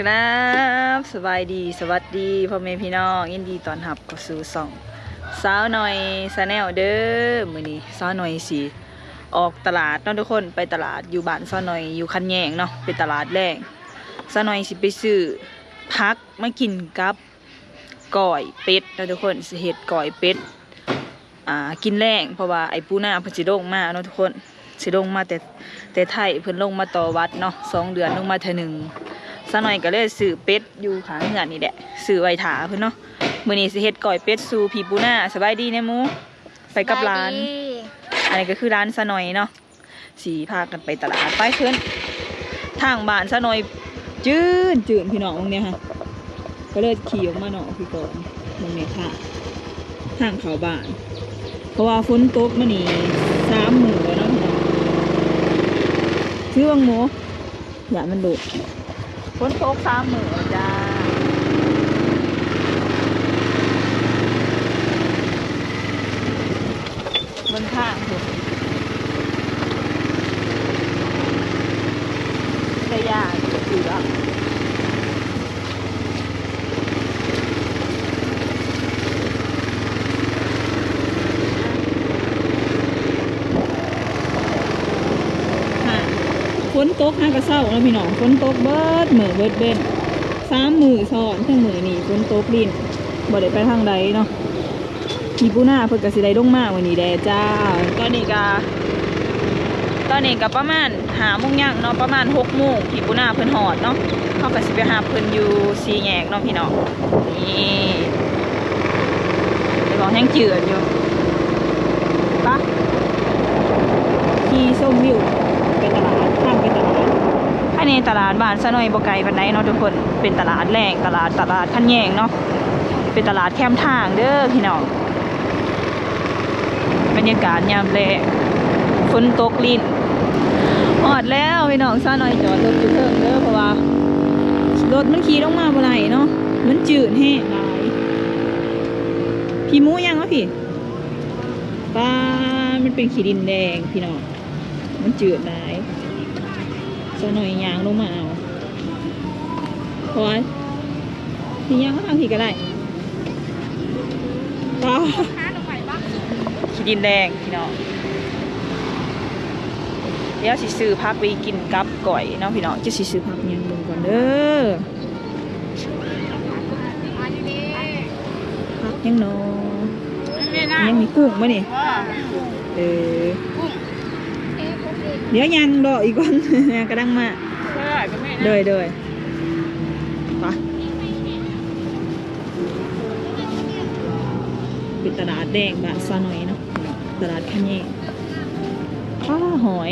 ครับสบายดีสวัสดีพ่อแม่พี่น้องยินดีตอนรับเข้าสู่ช่องสาวหน่อยชาแนลเด้อมือนี้สาวหน่อยสิออกตลาดเนาะทุกคนไปตลาดอยู่บ้านสาวหน่อยอยู่คันแยงเนาะไปตลาดแรงสาวหน่อยสิไปซื้อพักมากินกับก่อยเป็ดเนาะทุกคนเฮ็ดก่อยเป็ดอ่ากินแรงเพราะว่าไอ้ปูหน้าเพิ่นสิลงมาเนาะทุกคน สิลงมาแต่แต่ไทยเพิ่นลงมาต่อวัดเนาะสองเดือนลงมาเทื่อหนึงซะหน่อยก็เลยซื้อเป็ดอยู่ข้างเหือนนี่แหละซื้อไว้ถาเพิ่นเนาะมื้อนี้สิเฮ็ดก้อยเป็ดสู่พี่ปูนาสบายดีแน่หมูไปกับร้าน อันนี้ก็คือร้านซะหน่อยเนาะสีพากันไปตลาดไปเพิ่นทางบ้านซะหน่อยจื้นจืนพี่น้องตรงเนี้ยค่ะก็เลยขี่ออกมาเนาะพี่ก่อนตรงนี้ค่ะทางเขาบ้าน เพราะว่าฝนตกมานี่สามมื้อแล้วเนาะ ซื้อวังหมูอย่ามันดุฝนตกสามมื้อจ้าบนข้างถูกแต่ยากอยู่แล้วฝน ตกฮะกระเซ้าแล้วพี่น้องฝนตกเบิดมือเบิดเบ็ดสามมือซ้อนทั้งมือนี่ฝนตกลินบ่ได้ไปทางใดเนาะมีปูนาเพิ่นก็สิได้ลงมากวันนี้แดจ้าตอนนี้ก็ตอนนี้ก็ประมาณหาโมงย่างเนาะประมาณหกโมงพี่ปูนาเพิ่นหอดเนาะเขาก็สิไปหาเพิ่นอยู่สีแยกเนาะพี่น้องนี่เดี๋ยวรอแห้งเจือดอยู่ปะขี่ส้มวิวไปตลาดทางไปตลาดภายใน ตลาดบ้านซะหน่อยบ่ไกลปานใดเนาะทุกคนเป็นตลาดแรงตลาดตลาดคันแยงเนาะเป็นตลาดแคมทางเด้อพี่น้องบรรยากาศยามแลงฝนตกลิ้นออดแล้วพี่น้องซาหน่อยจอดรถอยู่เพิ่งเด้อเพราะว่ารถมันขี่ลงมาบ่ไหลเนาะมันจืดแห้งหลายพี่มูยังวะพี่ปลามันเป็นขีดินแดงพี่น้องมันจืดหลาย ซาหน่อยยางลงมาเอาเพราะว่าพี่ยางก็ทางพี่ก็ได้ปลาขี้ดินแดงพี่น้องเดี๋ยวสิซื้อพักไปกินกับก่อยเนาะพี่น้องจะสิซื้อพักยังลงก่อนเด้อพักยังเนาะยังมีกุ้งมั้นี่เออ เดี๋ยวยังดอกอีกก่อนกระดังมาเดยเดยไปเป็นตลาดแดงบะซาหน่อยเนาะตลาดขะแยงข้าหอย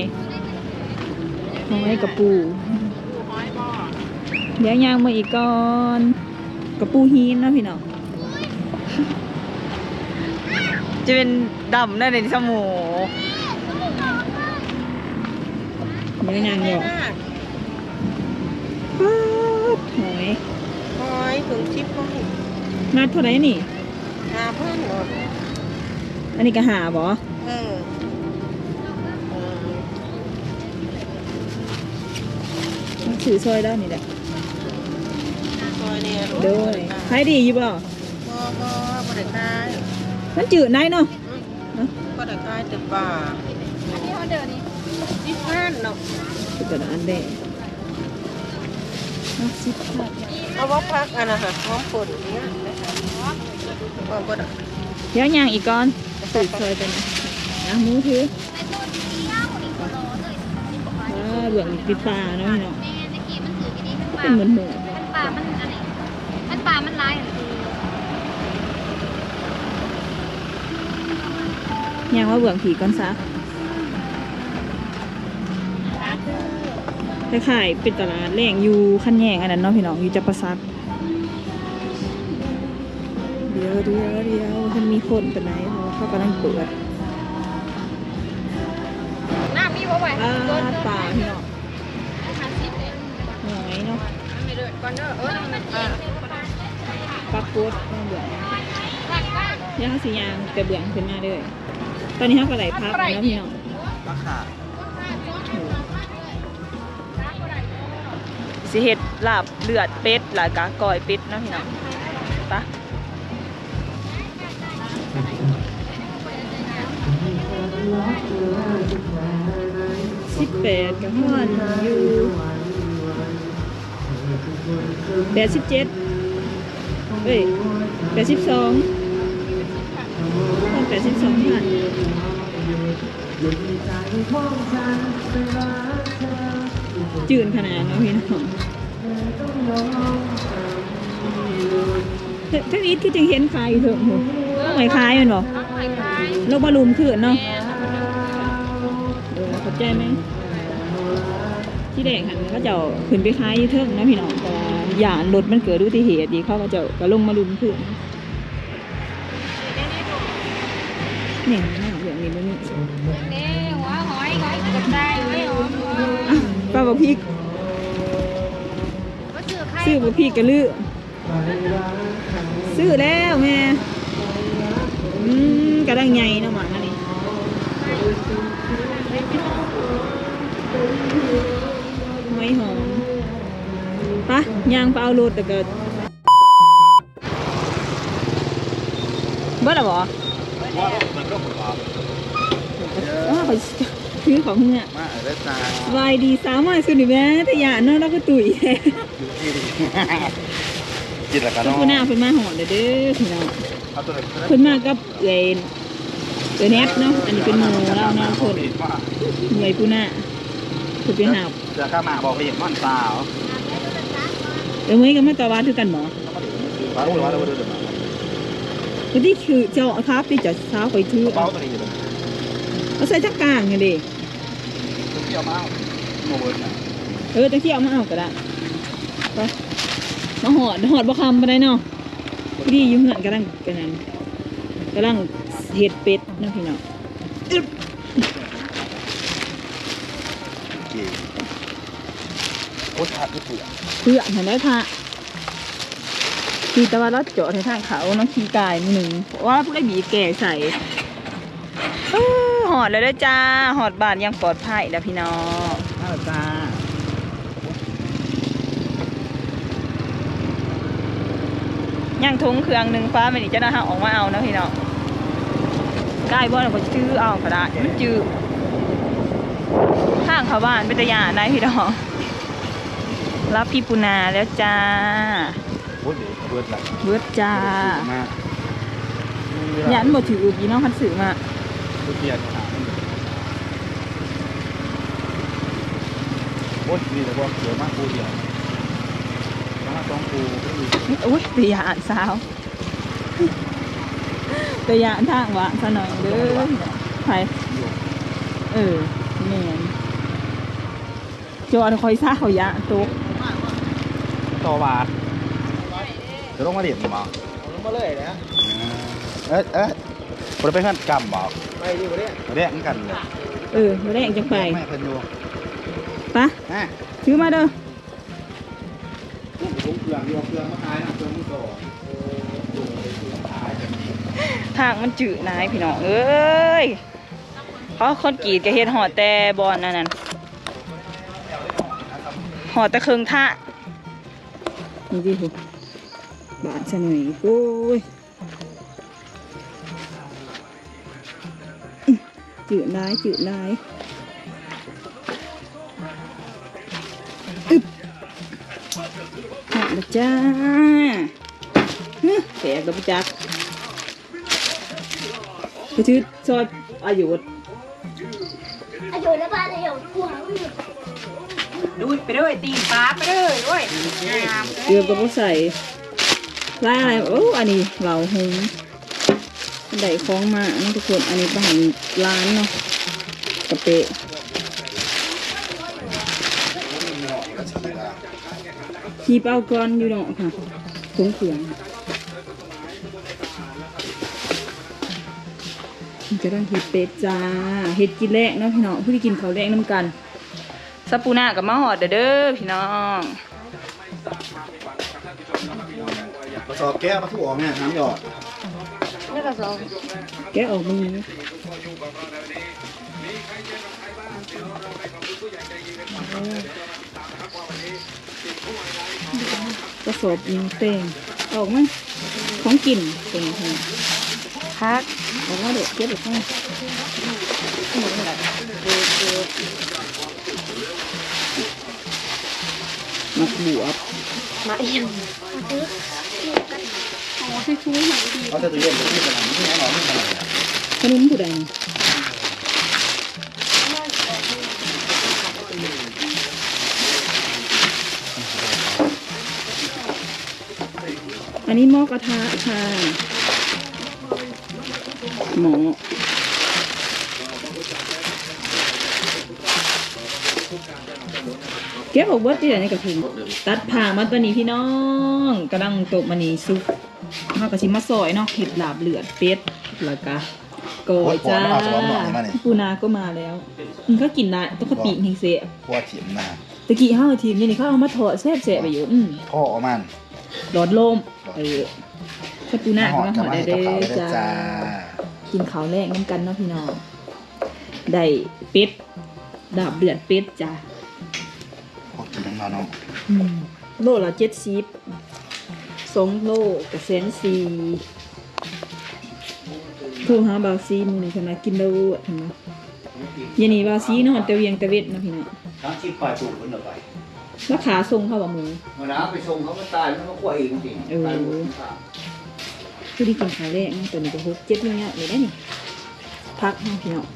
หอยกระปูเดี๋ยวยางมาอีกก่อนกระปูฮีนเนาะพี่น้องจะเป็นดำได้ในสมู เดี๋ยวยางอยู่ป๊าดหอย หอยถึงชิปหอยนัดเท่าไหรนี่ หาเพื่อนหมดอันนี้ก็หาบ่เออเออถือซอยได้นี่แหละหอยเนี่ยโดยขายดีอยู่บ่บ่บ่บ่ได้ขายมันจืดได้เนาะอืมบ่ได้ขายแต่ป่า อันนี้เขาเดินนี่ ชิปพันเนาะเป็นตลาดแดงเนาสิบาเอาว่าพักอันนะคะหอมปุ่นเนี่ยบ่บ่ได้เดี๋ยวยางอีกก่อนถือซอยตัวนี้นะมูถือว้าเบื้องปิดปลาเนาะเนาะแม่ตะกี้มันถือนเป็นเหมือนหมูมันปลา มันอะไรมันปลา มันลายอะไรยางว่าเบื้องผีก่อนซะ แต่ขายเป็นตลาดแรงอยู่ขั้นแยงอันนั้นเนาะพี่น้องอยู่จับประซักเดี๋ยวเดี๋ยวเดี๋ยวมันมีคนเป็นไหนเพราะว่าเขากำลังเปิดหน้ามีบ่ไหวปลาปลาพี่น้องหาซิปเลยหอยเนาะมันไม่เดือดก่อนเด้อเออมันเออปลาโคตรเบื้องหลักว่าย่างสียางแต่เบื้องขึ้นมาเลยตอนนี้เขาก็ไหลพักแล้วพี่น้องราคา ลาบเลือดเป็ดแล้วก็ก้อยเป็ดนะพี่น้องปะสิบแปดกับห้อนอยู่แปดสิบเจ็ดเอ้ยแปดสิบสองแปดสิบสองพันจืดขนาดนาะพี่น้อง ถ้าถ้าอีทคือจึงเห็นขายอยู่เถอะหมูต้องไหวขายมันบอกน้องหอยคายโลกบอลลูมขึ้นเนาะแม่เออเข้าใจไหมที่แดงหันเขาจ้าขึ้นไปขายอยู่เทิงนะพี่น้องแต่อย่ารถมันเกิดอุบัติเหตุดีเขาก็จ้าก็ลงมาลุมขึ้นเนี่ยหน้าอย่างนี้มันนี่นี่หัวหอยหอยกับได้ไว้หอมป้าบอกพี่ ซื้อไข่ซื้อบอกพี่กระลือซื้อแล้วแม่อืมกระดังใหญ่เนาะหมาอันนี้ไม่หอมปะยางไปเอารถแต่เกิดเบิดหรอบ่ว่าไป ซื้อของเนี่ยมาได้ตาสบายดีสาวมาสุดนี่แม่แต่อย่าเนาะเราก็ตุ๋ยกินแล้วกันเนาะพูหน้าเพิ่นมาหอดเด้อเด้อพี่น้องเอาตัวไหนเพิ่นมากับเอ้ยเอ้ยแนทเนาะอันนี้เป็นหมู่เราเนาะเพิ่นเหนื่อยปูหน้าเพิ่นไปหาบเสือข้ามาบอกไปเห็นม่อนสาวเอ้ยวมื้อก็มาตะวาดคือกันบ่ฟ้ารู้หรือว่าดินมาคือที่คือเจ้าครับที่จะเป้าตัวนี้อยู่ตรงเอาใส่จักกลางนี่เด้ เที่ยวมาโมเบิร์ตเออตะเคียวมาเอาก็ได้ไปมาหอดหอดบ่คำปานใดเนาะพอดีอยู่เฮือนกำลังกันนั้นกำลังเฮ็ดเป็ดเนาะพี่น้องกี่โอ้ชาติเปลือกเพื่อนเห็นได้พระขี่ตะวันรถจอดในทางเขาน้องขี่กายมือหนึ่งเพราะว่าผู้ได้บีบแก่ใส่เอ้อหอดเลยเด้อจ้าหอดบานอยังปลอดภัยนะพี่น้องเอาจ้าย่างทงเครื่องหนึ่งฟ้าไม่นี่จะน่าหาออกมาเอานะพี่น้องได้บ่เราก็ชื่อเอาก็ได้มันจืดข้างเขาบ้านเป็นตะยานได้พี่น้องรับพี่ปูนาแล้วจ้าโอ้ยเบิร์ตแหละเบิดจ้ามากยันบ่ถืออุกี่น้องคันสื่อมาทุเรียนขา โอ้ยนี่แต่ว่าเสือมากปูเดียวมาสองปูก็มีอุ้ยตียานสาวตียานทางวะซะหน่อยเด้อไปเออแม่นจอนคอยซ่าเขายะโต๊ะต่อบาทจะต้องมาเด็ดมั้งลงมาเลยนะเอ๊ะเอ๊ะเราไปขั้นกำบอกไปดิบ่ได้เรียกกันเลยเออบ่ได้จังไปไม่เพิ่นอยู่ ปะฮะถือมาเด้อผมเครื่องอยู่เครื่องมาขายนะเครื่องมือสองทางมันจืดนายพี่น้องเอ้ยเพราะคนกรีดก็เฮ็ดหอดแต่บอนนั่นนั่นหอดแต่เครื่องท่านี่ดิหูบาดซะหน่อยโอ้ยจืดร้ายจืดร้าย ล้วจ้าฮึแตกแล้วปะจักไปชื่อซอยอายุดอายุแล้วบ้านอายุกลัวดูไปด้วยตีปลาไปด้วยด้วยเกือบกับพวกใส่ลายอะไรโอ้อันนี้เหล่าหงอันใดคล้องมาอันนี้ทุกคน อันนี้บ้านร้านเนาะกระเปะ ขีเป้าก้อนอยู่เนาะค่ะถุงเขียงจะต้องเห็ดเป็ดจ้าเห็ดกินแรกเนาะพี่น้องผู้ที่กินเขาแรกน้ำกันสปูน่ากับมะฮอดเด้อพี่น้องกระสอบแก้วมาทุกออกเนี่ยน้ำหยอดแล้วก็สองแกะออกมือ กระสอบยิงเต็งออกมาของกินเป็นไงพักออกมาเด็กเก็บเด็กให้มักบวบมาเองอ๋อคือชูหนังดีเขาจะตัวเย็นที่ขนาดนี้แน่นอนไม่ขนาดนี้ขนมผู้ใด อันนี้หม้อกระทะค่ะหมอเก็บออกเบิดที่ไหนในกระถุงตัดผ่ามาตัวนี้พี่น้องกำลังตกมันนี้ซุปเฮากระชิมมาซอยเนาะเห็ดลาบเลือดเป็ดแล้วก็โกยจ้าปูนาก็มาแล้วมันก็กินได้ต้องกะปิเฮงเซะพวกเขียมนาตะกี้ห้าทีมนี่เขาเอามาถอดแซ่บแซ่บไปอยู่อืมท่อมัน หลอดลมเออถ้าปูนาก็มาหอดได้เด้อกับจ้าจ้ากินข้าวแรกน้ำกันเนาะพี่น้องได้เป็ดดาบเดือดเป็ดจ้าพวกกินน้องเนาะอืมโลละเจ็ดสิบสองโลกับแสนสี่โทรหาบาวซีมือนี่คนมากินแล้วอะทำไมยันนี่บาวซีนอนแต่เวียงแต่เวทเนาะพี่น้องทั้งชิปปลายถูกคนละไป แล้วขาทรงเข้าว่าหมูเวลาไปส่งเขาก็ตายมันก็กลัวเองจริงเออตายหมดคือได้กินข้าวแรกเนาะตัวนี้ก็หกเจ็ดเนี่ยเลยได้นี่พักเนาะพี่น้อง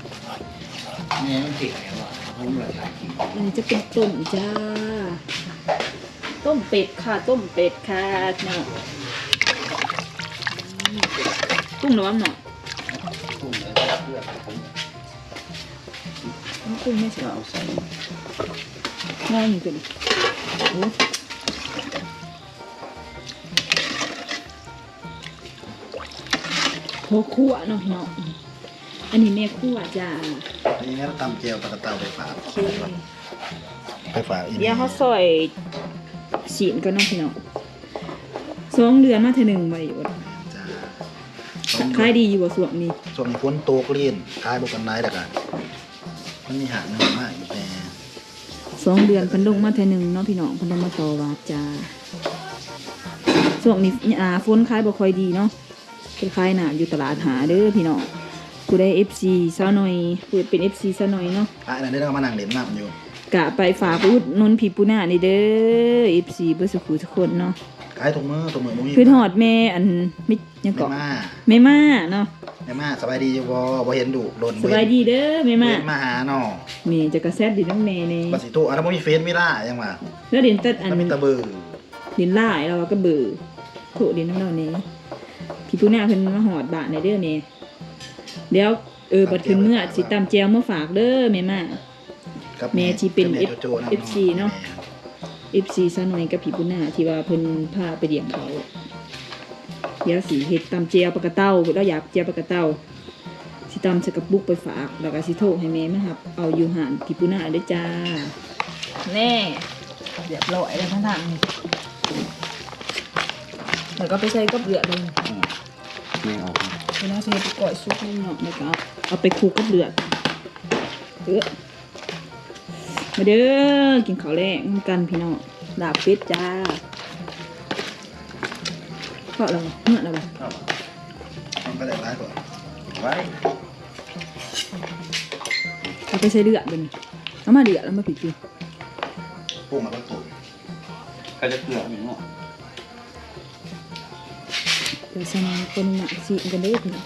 แม่มันเสียแล้วอะผมเลยตายจริงอันนี้จะเป็นต้มจ้า ต้มเป็ดค่ะต้มเป็ดค่ะเนาะอืมกุ้งน้ำหน่อยตุ้มเลยเพื่อผมน้ำกุ้งไม่ใส่เอาใส่ง่ายอยู่ตัวนี้ โอ้โหคั่วเนาะพี่น้องอันนี้แม่คั่วจ้าอันนี้เราตำเจียวปลากระเตาไปฝากโอเคไปฝากอีกเดี๋ยวเขาซอยฉีนกันเนาะพี่น้องสองเดือนมาเทอหนึ่งไว้อยู่บ่จ้าขายดีอยู่บ่ส่วงนี้ส่วนนี้ฝนตกเล่นขายบกันได้แต่กันมันมีหางหนึ่งมากอีกแต่ สองเดือนเพันลงมาเทอหนึ่งเนาะพี่น้องเพันลงมาต่อวาจ้าส่วงนี้อ่าฝนขายบ่ค่อยดีเนาะเป็นขายหนาอยู่ตลาดหาเด้อพี่น้องผู้ได้ FC ซะหน่อยผู้เป็น FC ซะหน่อยเนาะอะอันนั้นได้เรามานั่งเล่นน้ำอยู่กะไปฝากไปอุดหนุนพี่ปูนานี่เด้อ FC เบ่สุขุทุกคนเนาะ ขายถุงมือถุงมือมุ้งคือทอดแม่อันมิยังแม่เกาะมาแม่มาเนาะแม่มาสบายดีอยู่บ่บ่เห็นดุโดนสบายดีเด้อแม่มาเว้นมาหาเนาะแม่จะกระแซดดิน้องแม่นี่บัดสิโตอันนั้นบ่มีเฟซมีล่ายังว่าแล้วเดินตัดอันถ้ามีตะเบือดินล่ายเราก็เบื่อโถดินน้ำเรานี่พี่ปูนาเพิ่นมาหอดบาทในเด้อนี่เดี๋ยวเออบัดขึ้นเมื่อสิตำแจวมาฝากเด้อแม่มากับแม่ที่เป็นแม่ F- โจโจ้ำ FC เนาะ FC ซะหน่อยกับพี่ปูนาที่ว่าเพิ่นพาไปเลี้ยงเขาเดี๋ยวสิเฮ็ดตำแจวปลากระเต้าเราอยากแจวปลากระเต้าสิตำใส่กระปุกไปฝากแล้วก็สิโทรให้แม่มารับเอาอยู่หานพี่ปูนาเด้อจ้าแน่เรียบร้อยแล้วทั้งทางนี่แล้วก็ไปใส่กับเลือดเลยแม่ออกเวลาใส่ไปก่อยซุปนี่เนาะแล้วก็เอาเอาไปคลุกกับเลือดเด้อ มาเด้อกินข้าวแรงกันพี่น้องลาบเป็ดจ้าเพราะอะไรเมื่ออะไรมันก็ได้ร้ายกว่าไว้เราไปใส่เลือดเป็นเอามาเดือดแล้วมาผิดปีปรุงมาแล้วตุ๋นใครจะเกลือหนึ่งเนาะเดี๋ยวใส่น้ำคนหนักสีกันเด้อพี่น้อง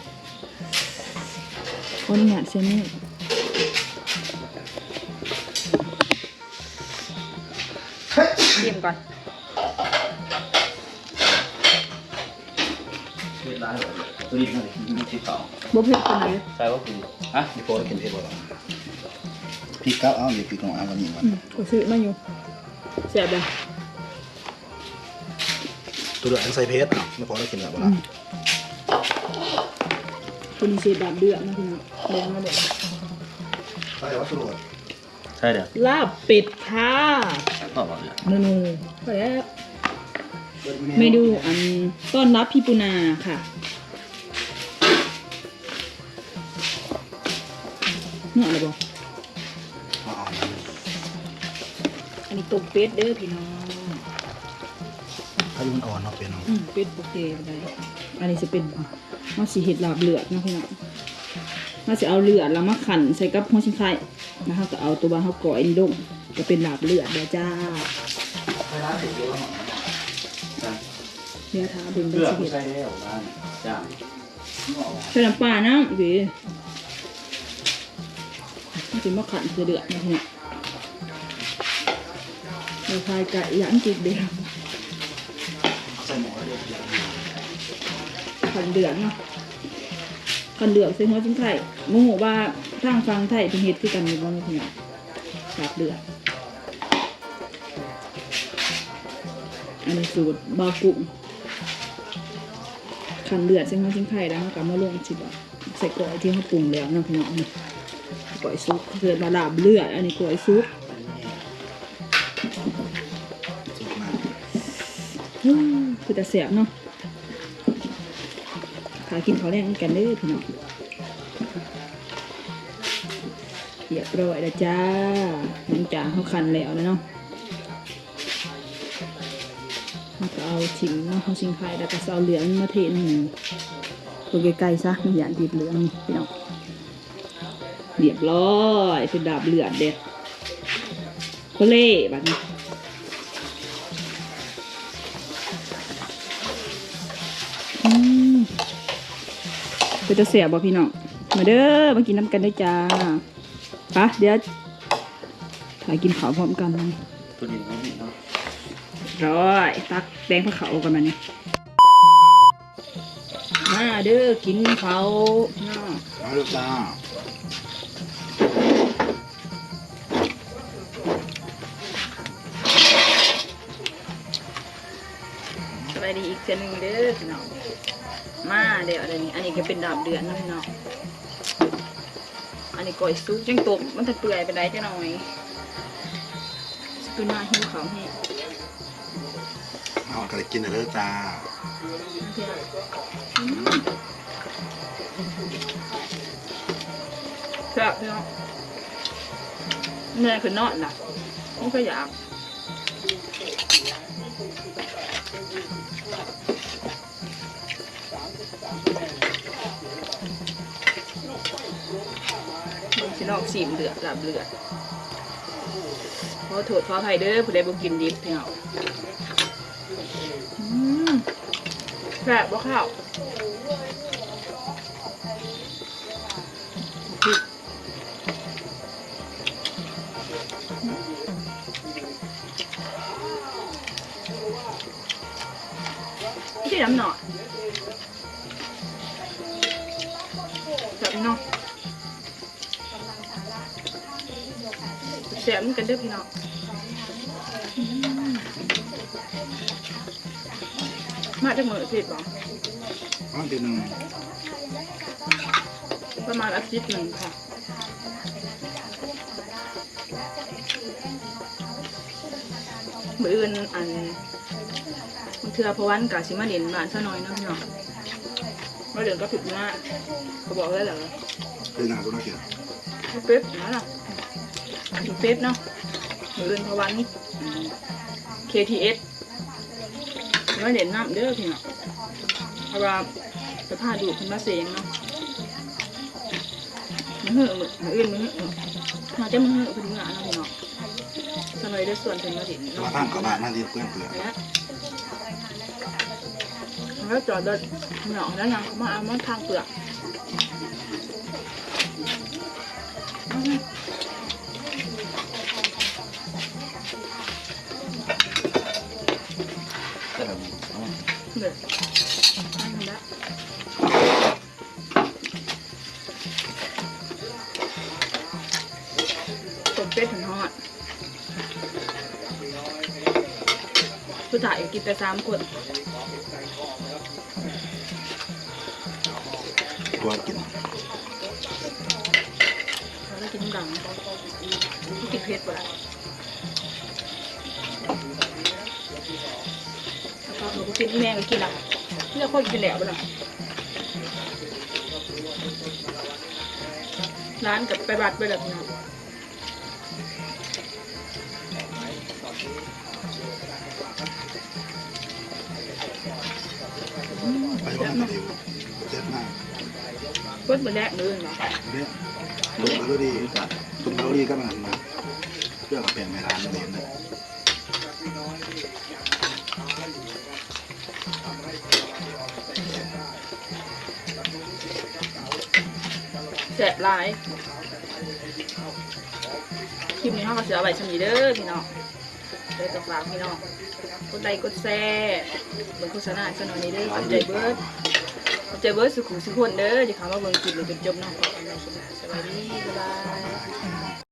คนหนักใส่นี่ เตรียมก่อนเวลาตัวนี้มันมีติดต่อบ่เผ็ดปานใดใช่ว่าคือฮะมีโฟร์กินเผ็ดบ่ล่ะพริกกับเอาอยู่พริกของเอาวันนี้ก่อนอืมก็ซื้อมาอยู่แซ่บเลยตัวเดือดอันใส่เผ็ดเนาะไม่พอได้กินแบบบ่ล่ะคนเสียดาบเดือดนะพี่น้องแดงมาเด็ดใส่วัสดุใช่เดี๋ยวลาบเป็ดค่ะ ต่อมาเนี่ยเมนูก็แล้วเมนูอันต้อนรับพี่ปูนาค่ะเนื้ออะไรบ่เอาเอาอันนี้ต้มเป็ดเด้อพี่น้องถ้าอยู่มันอ่อนเนาะเป็นเนาะอืมเป็ดโอเคได้อันนี้จะเป็นมาสีเห็ดลาบเลือดนะพี่น้องมาจะเอาเลือดแล้วมาขันใส่กับหัวชิงไข่นะคะก็เอาตัวบาเขาก่อยนี่ลง ก็เป็นลาบเลือดเด้อจ้าเวลาติดเยอะเนื้อท้าเป็นเลืได้อกสิเห็ดใส่แล้วบ้านจ้าใส่น้ำปลาน้ำอีกทีมันจะมาขันเสือเดือดนะพี่น้องเดี๋ยวพายไก่ย่างจิกเดียวใส่หมอเลือกขันเดือดเนาะขันเดือดใส่หัวชิงไข่โมโหว่าทางฟังไทยเป็นเห็ดที่กันอยู่บ้างพี่น้องลาบเลือด อันนี้สูตรบากุ้งขันเลือดเส้นข้าวชิ้นไข่แล้วก็มาลงชิบะใส่กล้อยที่เขาปรุงแล้วนะพี่น้องนี่กล้อยซุปเกิดมาลาบเลือด อันนี้กล้อยซุปคือแต่แสบเนาะขากินเขาแรงกันเด้อพี่น้องเรียบร้อยแล้วจ้าหลังจากเขาคันแล้วนะเนาะ เอาชิมเนาะเขาชิมไข่แล้วก็เอาเหลืองมาเทหนึ่งตัวไกลๆซะมันอย่าดิบเหลืองพี่น้องเรียบร้อยเป็นดาบเหลือดเด็ดโคเล่แบบนี้อืมเป็นตะเสียบบ่พี่น้อง มาเด้อมากินน้ำกันได้จ้าปะเดี๋ยวถ่ายกินข้าวพร้อมกันตัวนี้ไม่มีเนาะ ร้อยตักแดงพระเขากันมาเนี่ยมาเด้อกินเขาเนาะเอาลูกจ้าสบายดีอีกเทื่อหนึงเด้อพี่น้องมาเดี๋ยวอะไรนี้อันนี้ก็เป็นดาบเดือนนะพี่น้องอันนี้ก้อยซุปจังตบมันจะเปื่อยไปได้จังหน่อยคือหน้าหิวเขาให้ กระกินเลยจ้าครับพี่น้องเมื่อยคือนอนนะมันก็อยากพี่น้องสีมเดือดหลับเลือดขอโทษขออภัยเด้อผู้ใดบ่กินดิบพี่น้อง มแซ่บบ่ข้าวที่น้ำหน่อยแบบนี้เนาะเสียมกันเด้อพี่น้อง มาจากมือผิดบ่เอาทีหนึ่งประมาณอาทิตย์หนึ่งค่ะมืออื่นอันมันเทือเพราะวันกาสิมาเด่นบ้านซะหน่อยเนาะพี่น้องมาเด่นก็ผิดมากเขาบอกได้เหรอเป็นหนาตัวนักเขียนเป๊ปนะล่ะถึงเป๊ปเนาะมืออื่นเพราะวัน KTS มาเด่นน้ำเด้อพี่น้องเพราะว่าจะพาดูขึ้นมาเสียงเนาะมือหือมือมืออื่นมือหือมาจะมือหือพอดีงานเนาะพี่น้องซะหน่อยได้ส่วนเป็นมาเด่นมาเนาะตั้งกระบะมาที่เพื่อนเปลือกแล้วแล้วจอดรถเหงาแล้วยังมาเอามาทางเปลือก เป็ดถึงทอดผู้ถ่ายกินไปสามคนตัวกินเราได้กินดังกินเผ็ดกว่าแล้วก็หนูก็กินแม่ก็กินอะเลือกคนกินแล้วไปละร้านกับไปบัดไปแบบนี้ก็ ไม่ดีเจ็บมากเพิ่นบ่แลกเด้อเนาะเนี่ยตุ้มเขาดีตุ้มเขาดีก็มันมาเพื่อกับแปลงในร้านนั่นเองนะแซ่บหลายคลิปนี้เฮาก็สิเอาไว้ซำนี้เด้อพี่น้องเด้อกับฝาพี่น้อง กดไลค์กดแชร์เบิ่งโฆษณาซะหน่อยนี้เด้อขอบใจเบิดขอบใจเบิดสุขุสุขคนเด้อที่เขามาเบิ่งคลิปจนจบเนาะขอบคุณนะสวัสดีบ๊ายบาย